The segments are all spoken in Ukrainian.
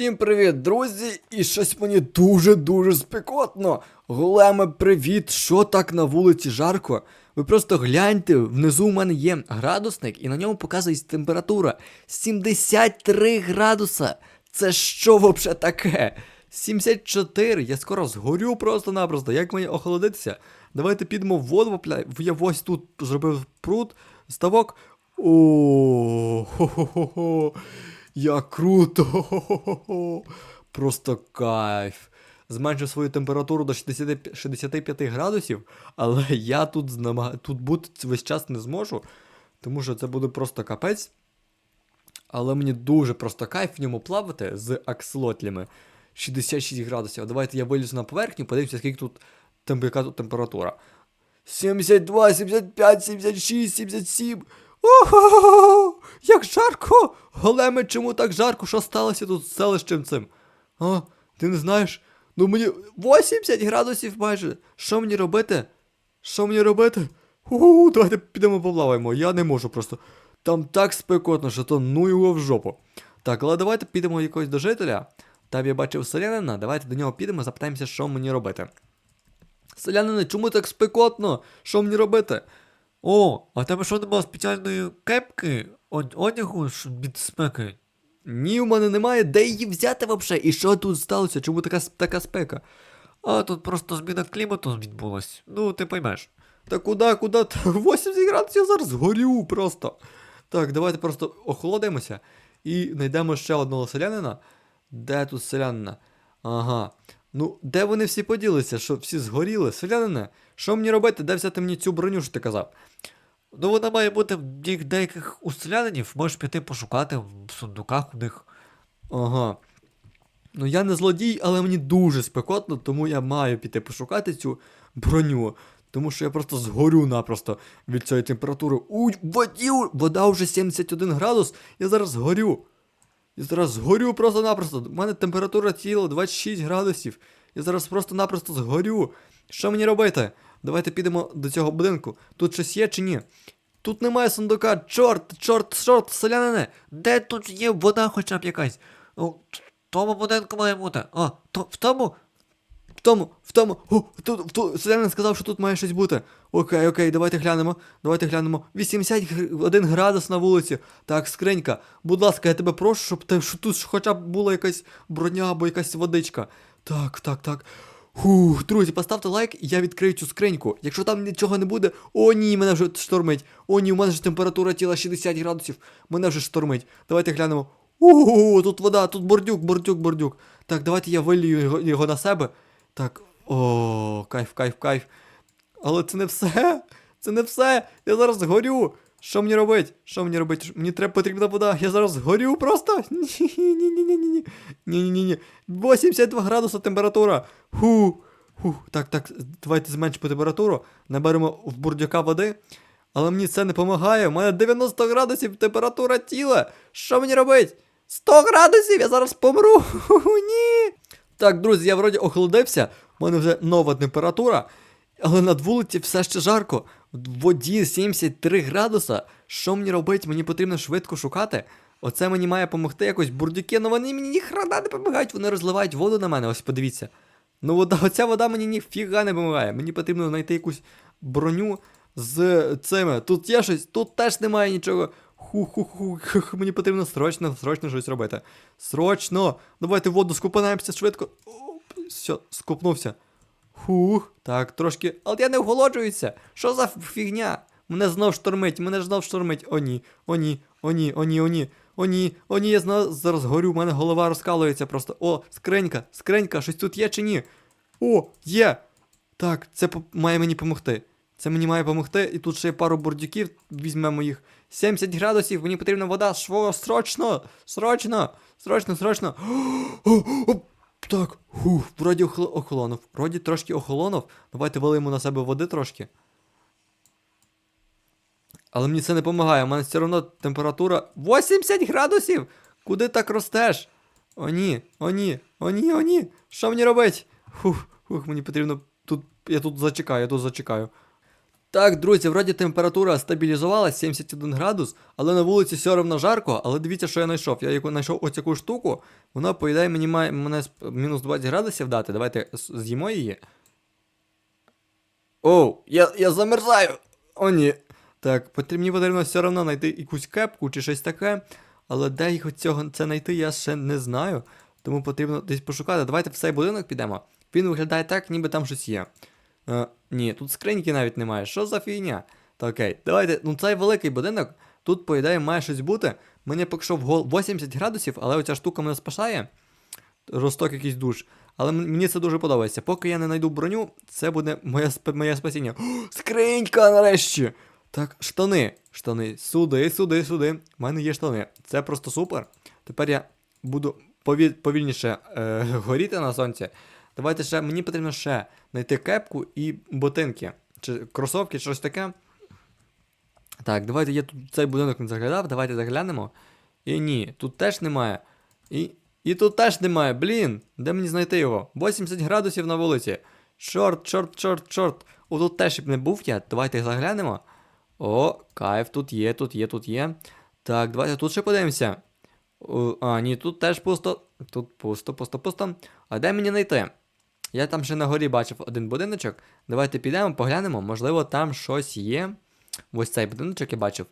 Всім привіт, друзі! І щось мені дуже-дуже спекотно. Големе, привіт! Що так на вулиці жарко? Ви просто гляньте, внизу у мене є градусник, і на ньому показується температура 73 градуса. Це що вообще таке? 74, я скоро згорю просто-напросто. Як мені охолодитися? Давайте підемо в воду, я ось тут зробив пруд, ставок. О, хо-хо-хо. Як круто! Хо-хо-хо-хо! Просто кайф. Зменшив свою температуру до 60, 65 градусів, але я тут, знамаг... тут бути весь час не зможу, тому що це буде просто капець. Але мені дуже просто кайф в ньому плавати з акслотлями. 66 градусів. Давайте я вилізу на поверхню, подивимося, скільки тут яка тут температура. 72, 75, 76, 77. Ого, як жарко! Големе, чому так жарко? Що сталося тут з селищем цим? А, ти не знаєш? Ну мені 80 градусів майже. Що мені робити? Що мені робити? У, давайте підемо поплаваємо. Я не можу просто. Там так спекотно, що то ну його в жопу. Так, але давайте підемо якогось до жителя. Там я бачив селянина, давайте до нього підемо, запитаємося, що мені робити. Селянине, чому так спекотно? Що мені робити? О, а тебе що нема спеціальної кепки од- одягу від спеки? Ні, у мене немає, де її взяти вообще? І що тут сталося? Чому така, така спека? А тут просто зміна клімату відбулась. Ну, ти поймеш. Та куди, куди? 80 градусів я зараз горю просто. Так, давайте просто охолодимося і знайдемо ще одного селянина. Де тут селянина? Ага. Ну, де вони всі поділися? Що всі згоріли? Селянине, що мені робити? Де взяти мені цю броню, що ти казав? Ну, вона має бути в деяких у можеш піти пошукати в сундуках у них. Ага. Ну я не злодій, але мені дуже спекотно, тому я маю піти пошукати цю броню. Тому що я просто згорю напросто від цієї температури. Уй, воді, вода вже 71 градус, я зараз згорю. Я зараз згорю просто-напросто. У мене температура тіла 26 градусів. Я зараз просто-напросто згорю. Що мені робити? Давайте підемо до цього будинку. Тут щось є чи ні? Тут немає сундука. Чорт, чорт, чорт, селянине. Де тут є вода хоча б якась? О, в тому будинку має бути. О, то, в тому? В тому, в тому, о, тут, в ту, селянин сказав, що тут має щось бути. Окей, окей, давайте глянемо, давайте глянемо. 81 градус на вулиці. Так, скринька, будь ласка, я тебе прошу, щоб що тут хоча б була якась броня або якась водичка. Так, так, так. Фух, друзі, поставте лайк, я відкрию цю скриньку. Якщо там нічого не буде, о ні, мене вже штормить. О ні, у мене ж температура тіла 60 градусів. Мене вже штормить. Давайте глянемо. Ого, тут вода, тут бордюк, бордюк, бордюк. Так, давайте я вилію його, його на себе. Так, о, кайф, кайф, кайф. Але це не все. Це не все. Я зараз згорю. Що мені робить? Що мені робить? Мені треба потрібна вода. Я зараз згорю просто. Ні-ні-ні-ні-ні. Ні-ні-ні. 82 градуса температура. Ху. Ху. Так, так, давайте зменшимо температуру. Наберемо в бурдюка води. Але мені це не допомагає. У мене 90 градусів температура тіла. Що мені робить? 100 градусів, я зараз помру. Ні. Так, друзі, я вроді охолодився. У мене вже нова температура. Але над вулиці все ще жарко. В воді 73 градуса. Що мені робити? Мені потрібно швидко шукати. Оце мені має допомогти якось бурдюки, але вони мені ніхрена не допомагають, вони розливають воду на мене, ось подивіться. Ну вода, оця вода мені ніфіга не допомагає. Мені потрібно знайти якусь броню з цими. Тут є щось, тут теж немає нічого. Ху-ху-ху, мені потрібно срочно, срочно щось робити. Срочно! Давайте воду скупанаємося швидко. Оп, все, скупнувся. Хух, так, трошки. Але я не охолоджуюся. Що за фігня? Мене знов штормить, мене знов штормить. О ні, о ні, о ні, о ні, о ні. О ні, о ні, я знов зараз горю, в мене голова розкалується просто. О, скринька, скринька, щось тут є чи ні? О, є! Так, це має мені допомогти. Це мені має допомогти. І тут ще є пару бордюків, візьмемо їх. 70 градусів, мені потрібна вода. Шво, срочно! Срочно! Срочно, срочно! О, о, так, фух, вроді охолонув. Вроді трошки охолонув. Давайте вилимо на себе води трошки. Але мені це не допомагає, у мене все одно температура 80 градусів! Куди так ростеш? О ні, о ні, о ні, о ні. Що мені робить? Фух, фух, мені потрібно тут. Я тут зачекаю, я тут зачекаю. Так, друзі, вроді температура стабілізувалась 71 градус, але на вулиці все одно жарко. Але дивіться, що я знайшов. Я знайшов ось таку штуку. Вона, по ідеї, мені має мене мінус 20 градусів дати. Давайте з'їмо її. Оу, я, я замерзаю. О, ні. Так, мені потрібно все одно знайти якусь кепку чи щось таке. Але де їх цього це знайти, я ще не знаю. Тому потрібно десь пошукати. Давайте в цей будинок підемо. Він виглядає так, ніби там щось є. Е, ні, тут скриньки навіть немає. Що за фігня? Та окей, давайте. Ну цей великий будинок, тут, по ідеї, має щось бути. Мені поки що в гол 80 градусів, але оця штука мене спасає. Росток якийсь душ. Але мені це дуже подобається. Поки я не знайду броню, це буде моє, моє спасіння. О, скринька нарешті! Так, штани. Штани. Сюди, сюди, сюди. У мене є штани. Це просто супер. Тепер я буду повіль, повільніше е, горіти на сонці. Давайте ще, мені потрібно ще знайти кепку і ботинки. Чи кросовки, чи щось таке. Так, давайте я тут цей будинок не заглядав, давайте заглянемо. І ні, тут теж немає. І, і тут теж немає. Блін, де мені знайти його? 80 градусів на вулиці. Чорт, чорт, чорт, чорт. О, тут теж б не був я. Давайте заглянемо. О, кайф, тут є, тут є, тут є. Так, давайте тут ще подивимося. О, а, ні, тут теж пусто. Тут пусто, пусто, пусто. А де мені знайти? Я там ще на горі бачив один будиночок. Давайте підемо, поглянемо. Можливо, там щось є. Ось цей будиночок я бачив.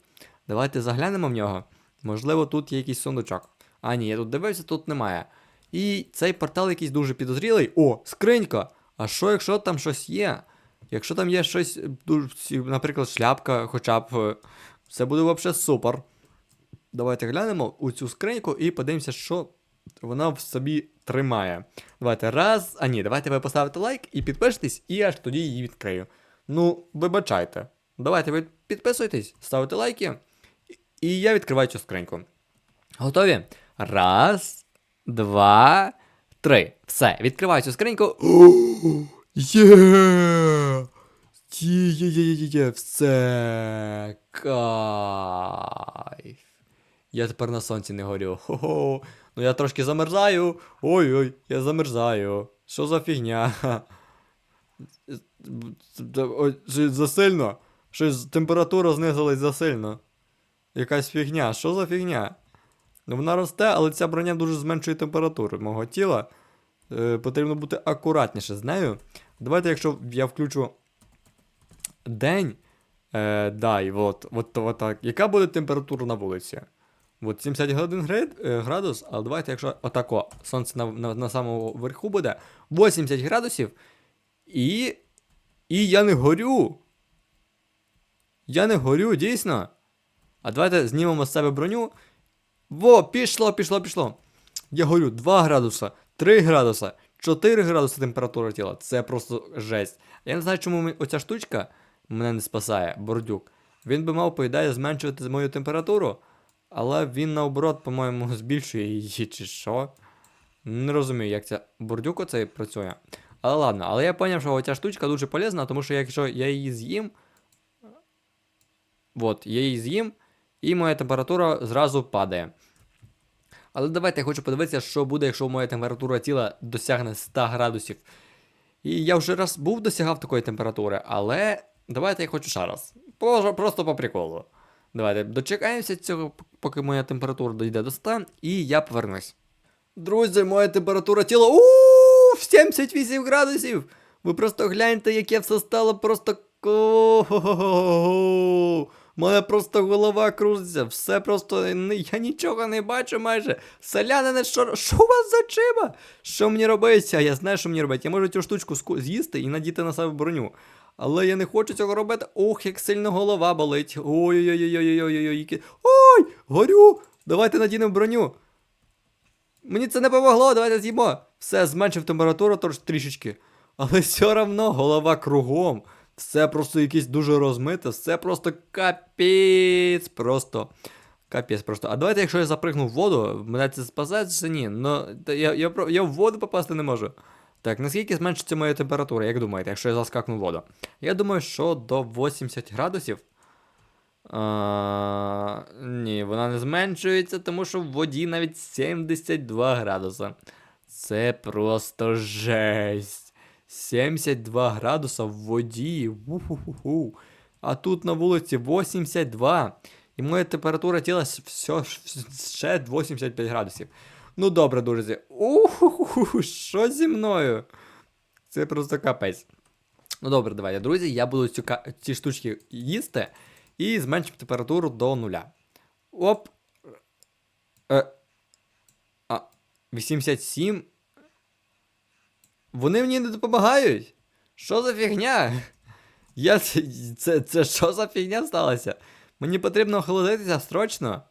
Давайте заглянемо в нього. Можливо, тут є якийсь сундучок. А, ні, я тут дивився, тут немає. І цей портал якийсь дуже підозрілий. О, скринька! А що, якщо там щось є? Якщо там є щось, е, наприклад, шляпка, хоча б. е, Це буде взагалі супер. Давайте глянемо у цю скриньку і подивимося, що вона в собі тримає. Давайте раз. А ні, давайте ви поставите лайк і підпишитесь, і аж тоді її відкрию. Ну, вибачайте. Давайте ви підписуйтесь, ставите лайки. і- я відкриваю цю скриньку. Готові? Раз, два, три. Все, відкриваю цю скриньку. Є! Є, є, є, є, є, все. Я тепер на сонці не горю. Хо-хо. Ну я трошки замерзаю. Ой-ой, я замерзаю. Що за фігня? Засильно. Щось температура знизилась засильно. Якась фігня. Що за фігня? Ну вона росте, але ця броня дуже зменшує температуру мого тіла. Е, потрібно бути акуратніше з нею. Давайте, якщо я включу день. Е, дай, от, от, от так. Яка буде температура на вулиці? От 71 град, е, градус, але давайте, якщо отако, сонце на, на, на самому верху буде 80 градусів. І. І я не горю. Я не горю, дійсно. А давайте знімемо з себе броню. Во, пішло, пішло, пішло. Я горю 2 градуса, 3 градуса, 4 градуси температура тіла. Це просто жесть. Я не знаю, чому оця штучка мене не спасає, бордюк. Він би мав, по ідеї, зменшувати мою температуру, але він наоборот, по-моєму, збільшує її, чи що. Не розумію, як ця бордюк оцей працює. Але ладно, але я зрозумів, що оця штучка дуже полезна, тому що якщо я її з'їм. От, я її з'їм, і моя температура зразу падає. Але давайте я хочу подивитися, що буде, якщо моя температура тіла досягне 100 градусів. І я вже раз був досягав такої температури, але давайте я хочу ще раз. Просто по приколу. Давайте дочекаємося цього, поки моя температура дійде до 100, і я повернусь. Друзі, моя температура тіла. у 78 градусів! Ви просто гляньте, яке все стало просто. Моя просто голова крутиться, все просто. Я нічого не бачу майже. Селянине, що, що у вас за очима? Що мені робиться? Я знаю, що мені робити. Я можу цю штучку з'їсти і надіти на себе броню. Але я не хочу цього робити. Ох, як сильно голова болить. Ой-ой-ой-ой-ой-ой-ой. Ой! Горю! Давайте надінемо броню. Мені це не помогло, давайте з'їмо. Все, зменшив температуру тож трішечки. Але все равно голова кругом. Все просто якесь дуже розмите, все просто капець. Просто. Капець просто. А давайте, якщо я запригну в воду, мене це спасе чи ні? Ну, я, я, я в воду попасти не можу. Так, наскільки зменшиться моя температура, як думаєте, якщо я заскакну воду? Я думаю, що до 80 градусів. А, ні, вона не зменшується, тому що в воді навіть 72 градуса. Це просто жесть. 72 градуса в воді. Уху-ху-ху. А тут на вулиці 82. І моя температура тіла все, ще 85 градусів. Ну добре, друзі. Уху, що зі мною? Це просто капець. Ну добре, давайте, друзі, я буду цю, ці штучки їсти і зменшимо температуру до нуля. Оп. Е. А, 87. Вони мені не допомагають. Що за фігня? Я це, це, це що за фігня сталася? Мені потрібно охолодитися строчно.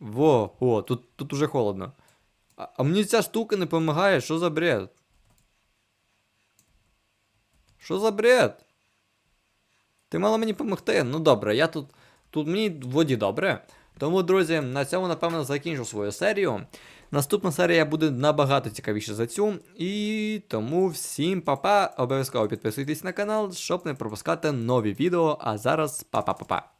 Во, о, тут, тут уже холодно. А, а мені ця штука не допомагає, що за бред? Що за бред? Ти мала мені допомогти. Ну добре, я тут. Тут мені в воді добре. Тому, друзі, на цьому, напевно, закінчу свою серію. Наступна серія буде набагато цікавіша за цю. І тому всім па-па. Обов'язково підписуйтесь на канал, щоб не пропускати нові відео. А зараз па-па-па-па.